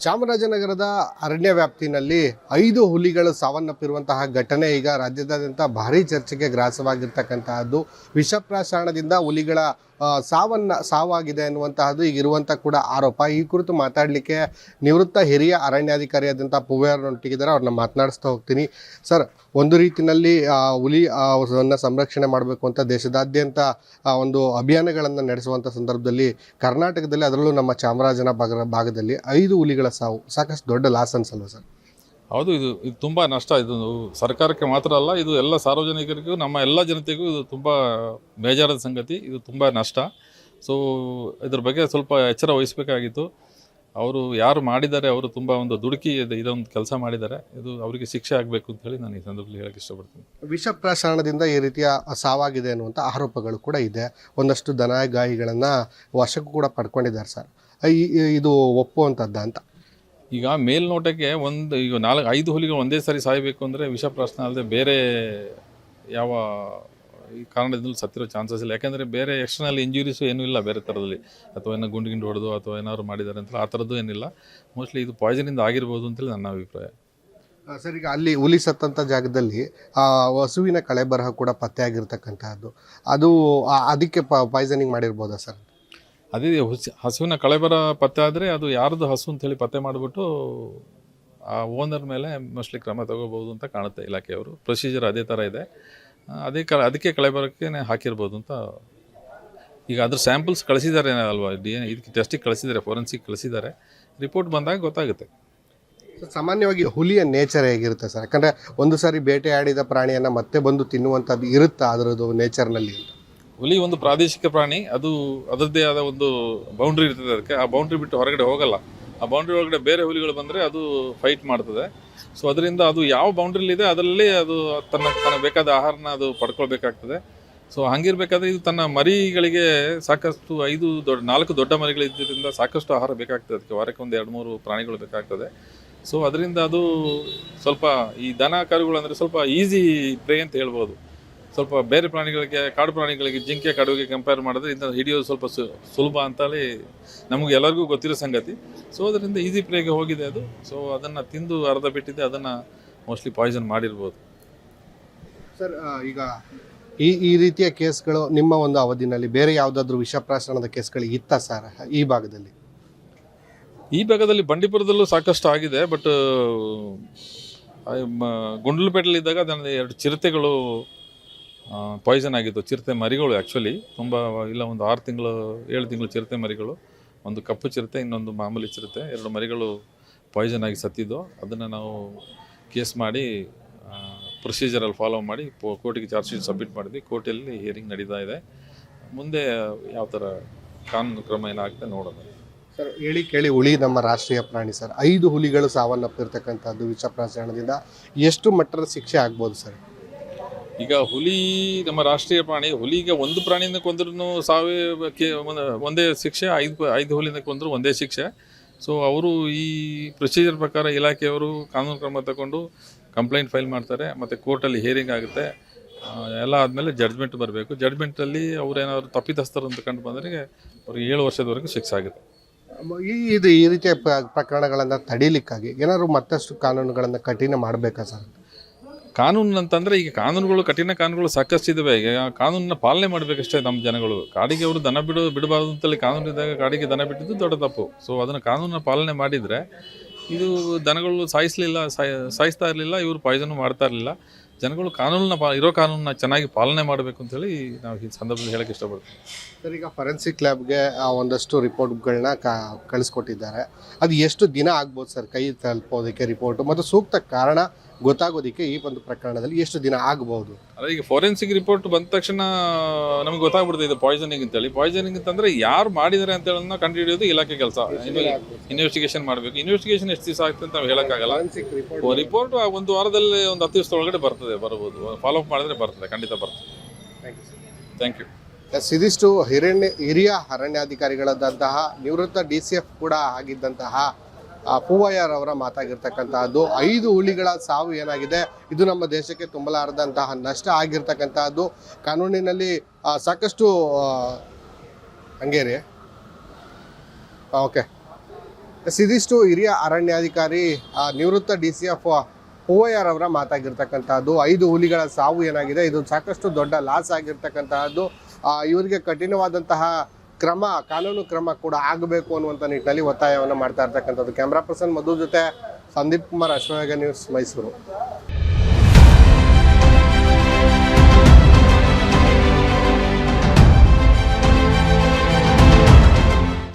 ಚಾಮರಾಜನಗರದ ಅರಣ್ಯ ವ್ಯಾಪ್ತಿನಲ್ಲಿ ಐದು ಹುಲಿಗಳು ಸಾವನ್ನಪ್ಪಿರುವಂತಹ ಘಟನೆ ಈಗ ರಾಜ್ಯದಾದ್ಯಂತ ಭಾರಿ ಚರ್ಚೆಗೆ ಗ್ರಾಸವಾಗಿರ್ತಕ್ಕಂತಹದ್ದು. ವಿಷಪ್ರಾಶಾಣದಿಂದ ಹುಲಿಗಳ ಸಾವನ್ನ, ಸಾವಾಗಿದೆ ಅನ್ನುವಂತಹದ್ದು ಈಗ ಇರುವಂಥ ಕೂಡ ಆರೋಪ. ಈ ಕುರಿತು ಮಾತಾಡಲಿಕ್ಕೆ ನಿವೃತ್ತ ಹಿರಿಯ ಅರಣ್ಯಾಧಿಕಾರಿಯಾದಂಥ ಪೂವ್ಯಾರನೊಟ್ಟಿಗಿದ್ದಾರೆ. ಅವ್ರನ್ನ ಮಾತನಾಡಿಸ್ತಾ ಹೋಗ್ತೀನಿ. ಸರ್, ಒಂದು ರೀತಿಯಲ್ಲಿ ಹುಲಿ ಸಂರಕ್ಷಣೆ ಮಾಡಬೇಕು ಅಂತ ದೇಶದಾದ್ಯಂತ ಒಂದು ಅಭಿಯಾನಗಳನ್ನು ನಡೆಸುವಂಥ ಸಂದರ್ಭದಲ್ಲಿ ಕರ್ನಾಟಕದಲ್ಲಿ ಅದರಲ್ಲೂ ನಮ್ಮ ಚಾಮರಾಜನ ಭಾಗ ಭಾಗದಲ್ಲಿ ಐದು ಹುಲಿಗಳ ಸಾವು. ಸಾಕಷ್ಟು ದೊಡ್ಡ ಲಾಸ್ ಅನ್ಸಲ್ವ ಸರ್? ಹೌದು, ಇದು ಇದು ತುಂಬ ನಷ್ಟ. ಇದು ಸರ್ಕಾರಕ್ಕೆ ಮಾತ್ರ ಅಲ್ಲ, ಇದು ಎಲ್ಲ ಸಾರ್ವಜನಿಕರಿಗೂ, ನಮ್ಮ ಎಲ್ಲ ಜನತೆಗೂ ಇದು ತುಂಬ ಬೇಜಾರದ ಸಂಗತಿ. ಇದು ತುಂಬ ನಷ್ಟ. ಸೊ ಇದ್ರ ಬಗ್ಗೆ ಸ್ವಲ್ಪ ಎಚ್ಚರ ವಹಿಸಬೇಕಾಗಿತ್ತು. ಅವರು ಯಾರು ಮಾಡಿದ್ದಾರೆ, ಅವರು ತುಂಬ ಒಂದು ದುಡುಕಿ ಇದೊಂದು ಕೆಲಸ ಮಾಡಿದ್ದಾರೆ. ಇದು ಅವರಿಗೆ ಶಿಕ್ಷೆ ಆಗಬೇಕು ಅಂತ ಹೇಳಿ ನಾನು ಈ ಸಂದರ್ಭದಲ್ಲಿ ಹೇಳಕ್ಕೆ ಇಷ್ಟಪಡ್ತೀನಿ. ವಿಷ ಪ್ರಸರಣದಿಂದ ಈ ರೀತಿಯ ಸಾವಾಗಿದೆ ಅನ್ನುವಂಥ ಆರೋಪಗಳು ಕೂಡ ಇದೆ. ಒಂದಷ್ಟು ದನಗಾಯಿಗಳನ್ನು ವಶಕ್ಕೂ ಕೂಡ ಪಡ್ಕೊಂಡಿದ್ದಾರೆ ಸರ್. ಇದು ಒಪ್ಪುವಂಥದ್ದ ಅಂತ. ಈಗ ಮೇಲ್ನೋಟಕ್ಕೆ ಒಂದು, ಈಗ ನಾಲ್ಕು, ಐದು ಹುಲಿಗಳು ಒಂದೇ ಸಾರಿ ಸಾಯಬೇಕು ಅಂದರೆ ವಿಷ ಪ್ರಶ್ನೆ ಅಲ್ಲದೆ ಬೇರೆ ಯಾವ ಈ ಕಾರಣದಿಂದಲೂ ಸತ್ತಿರೋ ಚಾನ್ಸಸ್ ಇಲ್ಲ. ಯಾಕೆಂದರೆ ಬೇರೆ ಎಕ್ಸ್ಟರ್ನಲ್ ಇಂಜುರೀಸು ಏನೂ ಇಲ್ಲ ಬೇರೆ ಥರದಲ್ಲಿ. ಅಥವಾ ಏನೋ ಗುಂಡು ಗಿಂಡು ಹೊಡೆದು ಅಥವಾ ಏನಾದ್ರು ಮಾಡಿದ್ದಾರೆ ಅಂತ ಆ ಥರದ್ದು ಏನಿಲ್ಲ. ಮೋಸ್ಟ್ಲಿ ಇದು ಪಾಯ್ಸನಿಂದ ಆಗಿರ್ಬೋದು ಅಂತೇಳಿ ನನ್ನ ಅಭಿಪ್ರಾಯ. ಸರ್, ಈಗ ಅಲ್ಲಿ ಹುಲಿ ಸತ್ತಂಥ ಜಾಗದಲ್ಲಿ, ಆ ಕಳೆ ಬರಹ ಕೂಡ ಪತ್ತೆ ಆಗಿರ್ತಕ್ಕಂತಹದ್ದು ಅದು ಅದಕ್ಕೆ ಪಾಯ್ಸನಿಂಗ್ ಮಾಡಿರ್ಬೋದಾ ಸರ್? ಅದೇ ಹುಸಿ ಹಸುವಿನ ಕಳೆಬರ ಪತ್ತೆ ಆದರೆ ಅದು ಯಾರ್ದು ಹಸು ಅಂತೇಳಿ ಪತ್ತೆ ಮಾಡಿಬಿಟ್ಟು ಆ ಓನರ್ ಮೇಲೆ ಮೋಸ್ಟ್ಲಿ ಕ್ರಮ ತಗೋಬೋದು ಅಂತ ಕಾಣುತ್ತೆ ಇಲಾಖೆಯವರು. ಪ್ರೊಸೀಜರ್ ಅದೇ ಥರ ಇದೆ. ಅದೇ ಕ ಅದಕ್ಕೆ ಕಳೆಬರಕ್ಕೆ ಹಾಕಿರ್ಬೋದು ಅಂತ ಈಗ ಅದ್ರ ಸ್ಯಾಂಪಲ್ಸ್ ಕಳಿಸಿದ್ದಾರೆ ಅಲ್ವಾ? ಡಿ ಎನ್ ಇದಕ್ಕೆ ಟೆಸ್ಟಿಗೆ ಕಳಿಸಿದ್ದಾರೆ ಫೋರೆನ್ಸಿಕ್ ಕಳಿಸಿದ್ದಾರೆ ರಿಪೋರ್ಟ್ ಬಂದಾಗ ಗೊತ್ತಾಗುತ್ತೆ. ಸಾಮಾನ್ಯವಾಗಿ ಹುಲಿಯ ನೇಚರ್ ಹೇಗಿರುತ್ತೆ ಸರ್? ಯಾಕಂದರೆ ಒಂದು ಸಾರಿ ಬೇಟೆಯಾಡಿದ ಪ್ರಾಣಿಯನ್ನು ಮತ್ತೆ ಬಂದು ತಿನ್ನುವಂಥದ್ದು ಇರುತ್ತಾ ಅದರದ್ದು ನೇಚರ್ನಲ್ಲಿ ಹುಲಿ ಒಂದು ಪ್ರಾದೇಶಿಕ ಪ್ರಾಣಿ, ಅದು ಅದರದ್ದೇ ಆದ ಒಂದು ಬೌಂಡ್ರಿ ಇರ್ತದೆ ಅದಕ್ಕೆ. ಆ ಬೌಂಡ್ರಿ ಬಿಟ್ಟು ಹೊರಗಡೆ ಹೋಗಲ್ಲ. ಆ ಬೌಂಡ್ರಿ ಒಳಗಡೆ ಬೇರೆ ಹುಲಿಗಳು ಬಂದರೆ ಅದು ಫೈಟ್ ಮಾಡ್ತದೆ. ಸೊ ಅದರಿಂದ ಅದು ಯಾವ ಬೌಂಡ್ರಿಲಿದೆ ಅದರಲ್ಲಿ ಅದು ತನ್ನ ತನ್ನ ಬೇಕಾದ ಆಹಾರನ ಅದು ಪಡ್ಕೊಳ್ಬೇಕಾಗ್ತದೆ. ಸೊ ಹಂಗಿರ್ಬೇಕಾದ್ರೆ ಇದು ತನ್ನ ಮರಿಗಳಿಗೆ ಸಾಕಷ್ಟು ಐದು ದೊಡ್ಡ, ನಾಲ್ಕು ದೊಡ್ಡ ಮರಿಗಳಿದ್ದರಿಂದ ಸಾಕಷ್ಟು ಆಹಾರ ಬೇಕಾಗ್ತದೆ. ಅದಕ್ಕೆ ವಾರಕ್ಕೆ ಒಂದು ಎರಡು ಮೂರು ಪ್ರಾಣಿಗಳು ಬೇಕಾಗ್ತದೆ. ಸೊ ಅದರಿಂದ ಅದು ಸ್ವಲ್ಪ ಈ ದನ ಕರುಗಳು ಅಂದರೆ ಸ್ವಲ್ಪ ಈಸಿ ಪ್ರೇ ಅಂತ ಹೇಳ್ಬೋದು. ಸ್ವಲ್ಪ ಬೇರೆ ಪ್ರಾಣಿಗಳಿಗೆ ಕಾಡು ಪ್ರಾಣಿಗಳಿಗೆ ಜಿಂಕೆ ಕಡುವಿಗೆ ಕಂಪೇರ್ ಮಾಡಿದ್ರೆ ಇದನ್ನು ಹಿಡಿಯೋದು ಸ್ವಲ್ಪ ಸು- ಸುಲಭ ಅಂತೇಳಿ ನಮಗೆ ಎಲ್ಲರಿಗೂ ಗೊತ್ತಿರೋ ಸಂಗತಿ. ಸೊ ಅದರಿಂದ ಈಸಿ ಪ್ರೇಗೆ ಹೋಗಿದೆ ಅದು. ಸೊ ಅದನ್ನು ತಿಂದು ಅರ್ಧ ಬಿಟ್ಟಿದೆ ಅದನ್ನು ಮೋಸ್ಟ್ಲಿ ಪಾಯ್ಸನ್ ಮಾಡಿರ್ಬೋದು. ಸರ್ ಈಗ ಈ ಈ ರೀತಿಯ ಕೇಸ್ಗಳು ನಿಮ್ಮ ಒಂದು ಅವಧಿನಲ್ಲಿ ಬೇರೆ ಯಾವುದಾದ್ರೂ ವಿಷಪ್ರಾಶನದ ಕೇಸ್ಗಳು ಇತ್ತ ಸರ್ ಈ ಭಾಗದಲ್ಲಿ? ಈ ಭಾಗದಲ್ಲಿ ಬಂಡೀಪುರದಲ್ಲೂ ಸಾಕಷ್ಟು ಆಗಿದೆ ಬಟ್ ಗುಂಡ್ಲುಪೇಟೆಲಿದ್ದಾಗ ಅದನ್ನು ಎರಡು ಚಿರತೆಗಳು ಪಾಯ್ಸನ್ ಆಗಿತ್ತು ಚಿರತೆ ಮರಿಗಳು ಆ್ಯಕ್ಚುಲಿ ತುಂಬ, ಇಲ್ಲ ಒಂದು ಆರು ತಿಂಗಳು, ಏಳು ತಿಂಗಳು ಚಿರತೆ ಮರಿಗಳು, ಒಂದು ಕಪ್ಪು ಚಿರತೆ, ಇನ್ನೊಂದು ಮಾಮೂಲಿ ಚಿರತೆ, ಎರಡು ಮರಿಗಳು ಪಾಯ್ಸನ್ ಆಗಿ ಸತ್ತಿದ್ದು. ಅದನ್ನು ನಾವು ಕೇಸ್ ಮಾಡಿ ಪ್ರೊಸೀಜರಲ್ಲಿ ಫಾಲೋ ಮಾಡಿ, ಪೋ ಕೋರ್ಟಿಗೆ ಚಾರ್ಜ್ ಶೀಟ್ ಸಬ್ಮಿಟ್ ಮಾಡಿದ್ವಿ. ಕೋರ್ಟಲ್ಲಿ ಹಿಯರಿಂಗ್ ನಡೀತಾ ಇದೆ. ಮುಂದೆ ಯಾವ ಥರ ಕಾನೂನು ಕ್ರಮ ಏನಾಗುತ್ತೆ ನೋಡೋಣ. ಸರ್, ಹೇಳಿ ಕೇಳಿ ಹುಲಿ ನಮ್ಮ ರಾಷ್ಟ್ರೀಯ ಪ್ರಾಣಿ ಸರ್. ಐದು ಹುಲಿಗಳು ಸಾವನ್ನಪ್ಪಿರ್ತಕ್ಕಂಥದ್ದು ವಿಷಪ್ರಾಶನದಿಂದ ಎಷ್ಟು ಮಟ್ಟದ ಶಿಕ್ಷೆ ಆಗ್ಬೋದು ಸರ್? ಈಗ ಹುಲಿ, ನಮ್ಮ ರಾಷ್ಟ್ರೀಯ ಪ್ರಾಣಿ, ಹುಲಿಗೆ ಒಂದು ಪ್ರಾಣಿಯಿಂದ ಕೊಂದ್ರೂ ಸಾವೇ ಒಂದ್- ಶಿಕ್ಷೆ, ಐದು ಐದು ಹುಲಿಯಿಂದ ಕೊಂದರೂ ಒಂದೇ ಶಿಕ್ಷೆ. ಸೊ ಅವರು ಈ ಪ್ರೊಸೀಜರ್ ಪ್ರಕಾರ ಇಲಾಖೆಯವರು ಕಾನೂನು ಕ್ರಮ ತಗೊಂಡು ಕಂಪ್ಲೇಂಟ್ ಫೈಲ್ ಮಾಡ್ತಾರೆ, ಮತ್ತು ಕೋರ್ಟಲ್ಲಿ ಹಿಯರಿಂಗ್ ಆಗುತ್ತೆ. ಎಲ್ಲ ಆದಮೇಲೆ ಜಡ್ಜ್ಮೆಂಟ್ ಬರಬೇಕು. ಜಡ್ಜ್ಮೆಂಟಲ್ಲಿ ಅವ್ರೇನಾದ್ರು ತಪ್ಪಿತಸ್ಥರು ಅಂತ ಕಂಡು ಬಂದರೆ ಅವ್ರಿಗೆ ಏಳು ವರ್ಷದವರೆಗೂ ಶಿಕ್ಷೆ ಆಗುತ್ತೆ. ಈ, ಇದು ಈ ರೀತಿಯ ಪ್ರ- ಪ್ರಕರಣಗಳನ್ನು ತಡೀಲಿಕ್ಕಾಗಿ ಏನಾದರೂ ಮತ್ತಷ್ಟು ಕಾನೂನುಗಳನ್ನು ಕಠಿಣ ಮಾಡಬೇಕಾ ಸರ್? ಕಾನೂನು ಅಂತಂದ್ರೆ ಈಗ ಕಾನೂನುಗಳು, ಕಠಿಣ ಕಾನೂನುಗಳು ಸಾಕಷ್ಟು ಇದಾವೆ. ಈಗ ಕಾನೂನನ್ನ ಪಾಲನೆ ಮಾಡಬೇಕಷ್ಟೇ ನಮ್ಮ ಜನಗಳು. ಕಾಡಿಗೆ ಅವರು ದನ ಬಿಡು, ಬಿಡಬಾರದು ಅಂತೇಳಿ ಕಾನೂನು ಇದ್ದಾಗ ಕಾಡಿಗೆ ದನ ಬಿಟ್ಟಿದ್ದು ದೊಡ್ಡ ತಪ್ಪು. ಸೊ ಅದನ್ನು ಕಾನೂನನ್ನ ಪಾಲನೆ ಮಾಡಿದರೆ ಇದು ದನಗಳು ಸಾಯಿಸಲಿಲ್ಲ ಸಾಯಿಸ್ತಾ ಇರಲಿಲ್ಲ, ಇವರು ಪಾಯ್ಸನ್ ಮಾಡ್ತಾ ಇರಲಿಲ್ಲ. ಜನಗಳು ಕಾನೂನನ್ನ ಇರೋ ಕಾನೂನನ್ನ ಚೆನ್ನಾಗಿ ಪಾಲನೆ ಮಾಡಬೇಕು ಅಂತೇಳಿ ನಾವು ಈ ಸಂದರ್ಭದಲ್ಲಿ ಹೇಳಕ್ಕೆ ಇಷ್ಟಪಡ್ತೀವಿ. ಸರ್, ಈಗ ಫರೆನ್ಸಿಕ್ ಲ್ಯಾಬ್ಗೆ ಒಂದಷ್ಟು ರಿಪೋರ್ಟ್ಗಳನ್ನ ಕಳಿಸ್ಕೊಟ್ಟಿದ್ದಾರೆ. ಅದು ಎಷ್ಟು ದಿನ ಆಗ್ಬೋದು ಸರ್ ಕೈ ತಲುಪೋದಕ್ಕೆ ರಿಪೋರ್ಟ್ ಮತ್ತು ಸೂಕ್ತ ಕಾರಣ ಗೊತ್ತಾಗೋದಕ್ಕೆ ಈ ಒಂದು ಪ್ರಕರಣದಲ್ಲಿ ಎಷ್ಟು ದಿನ ಆಗಬಹುದು? ಅಲ್ಲ ಈಗ ಫೋರೆನ್ಸಿಕ್ ರಿಪೋರ್ಟ್ ಬಂದ ತಕ್ಷಣ ನಮ್ಗೆ ಗೊತ್ತಾಗ್ಬಿಡುತ್ತೆ ಇದು ಪಾಯ್ಸನಿಂಗ್ ಅಂತೇಳಿ. ಪಾಯ್ಸನಿಂಗ್ ಅಂತಂದ್ರೆ ಯಾರು ಮಾಡಿದ್ದಾರೆ ಅಂತ ಹೇಳೋದನ್ನ ಕಂಡುಹಿಡಿಯೋದು ಇಲಾಖೆ ಕೆಲಸ. ಇನ್ವೆಸ್ಟಿಗೇಷನ್ ಮಾಡಬೇಕು. ಇನ್ವೆಸ್ಟಿಗೇಷನ್ ಎಷ್ಟು ದಿವಸ ಆಗ್ತದೆ ಅಂತ ನಾವು ಹೇಳೋಕ್ಕಾಗಲ್ಲ. ರಿಪೋರ್ಟ್ ಒಂದು ವಾರದಲ್ಲಿ ಒಂದು ಹತ್ತು ದಿವಸದ ಒಳಗಡೆ ಬರ್ತದೆ ಬರಬಹುದು ಫಾಲೋ ಅಪ್ ಮಾಡಿದ್ರೆ ಬರ್ತದೆ ಖಂಡಿತ ಬರ್ತದೆ. ಥ್ಯಾಂಕ್ ಯು ಎಸ್ ಇದಿಷ್ಟು ಹಿರಣ್ಯ ಹಿರಿಯ ಅರಣ್ಯಾಧಿಕಾರಿಗಳಾದಂತಹ ನಿವೃತ್ತ ಡಿ ಸಿ ಎಫ್ ಕೂಡ ಆಗಿದ್ದಂತಹ ಆ, ಪೂವಯ್ಯರ್ ಅವರ ಮಾತಾಗಿರ್ತಕ್ಕಂತಹದ್ದು. ಐದು ಹುಲಿಗಳ ಸಾವು ಏನಾಗಿದೆ? ಇದು ನಮ್ಮ ದೇಶಕ್ಕೆ ತುಂಬಲಾರದಂತಹ ನಷ್ಟ ಆಗಿರ್ತಕ್ಕಂತಹದ್ದು. ಕಾನೂನಿನಲ್ಲಿ ಸಾಕಷ್ಟು ಹಂಗೇರಿ. ಓಕೆ. ಸಿದಿಷ್ಟು ಹಿರಿಯ ಅರಣ್ಯಾಧಿಕಾರಿ ನಿವೃತ್ತ ಡಿ ಸಿ ಎಫ್ ಓವೈಆರ್ ಅವರ ಮಾತಾಗಿರ್ತಕ್ಕಂತಹದ್ದು. ಐದು ಹುಲಿಗಳ ಸಾವು ಏನಾಗಿದೆ? ಇದು ಸಾಕಷ್ಟು ದೊಡ್ಡ ಲಾಸ್ ಆಗಿರ್ತಕ್ಕಂತಹದ್ದು. ಇವರಿಗೆ ಕಠಿಣವಾದಂತಹ ಕ್ರಮ, ಕಾನೂನು ಕ್ರಮ ಕೂಡ ಆಗಬೇಕು ಅನ್ನುವಂಥ ನಿಟ್ಟಿನಲ್ಲಿ ಒತ್ತಾಯವನ್ನು ಮಾಡ್ತಾ ಇರ್ತಕ್ಕಂಥದ್ದು. ಕ್ಯಾಮ್ರಾ ಪರ್ಸನ್ ಮಧು ಜೊತೆ ಸಂದೀಪ್ ಕುಮಾರ್ ಅಶ್ವವೇಗ ನ್ಯೂಸ್ ಮೈಸೂರು.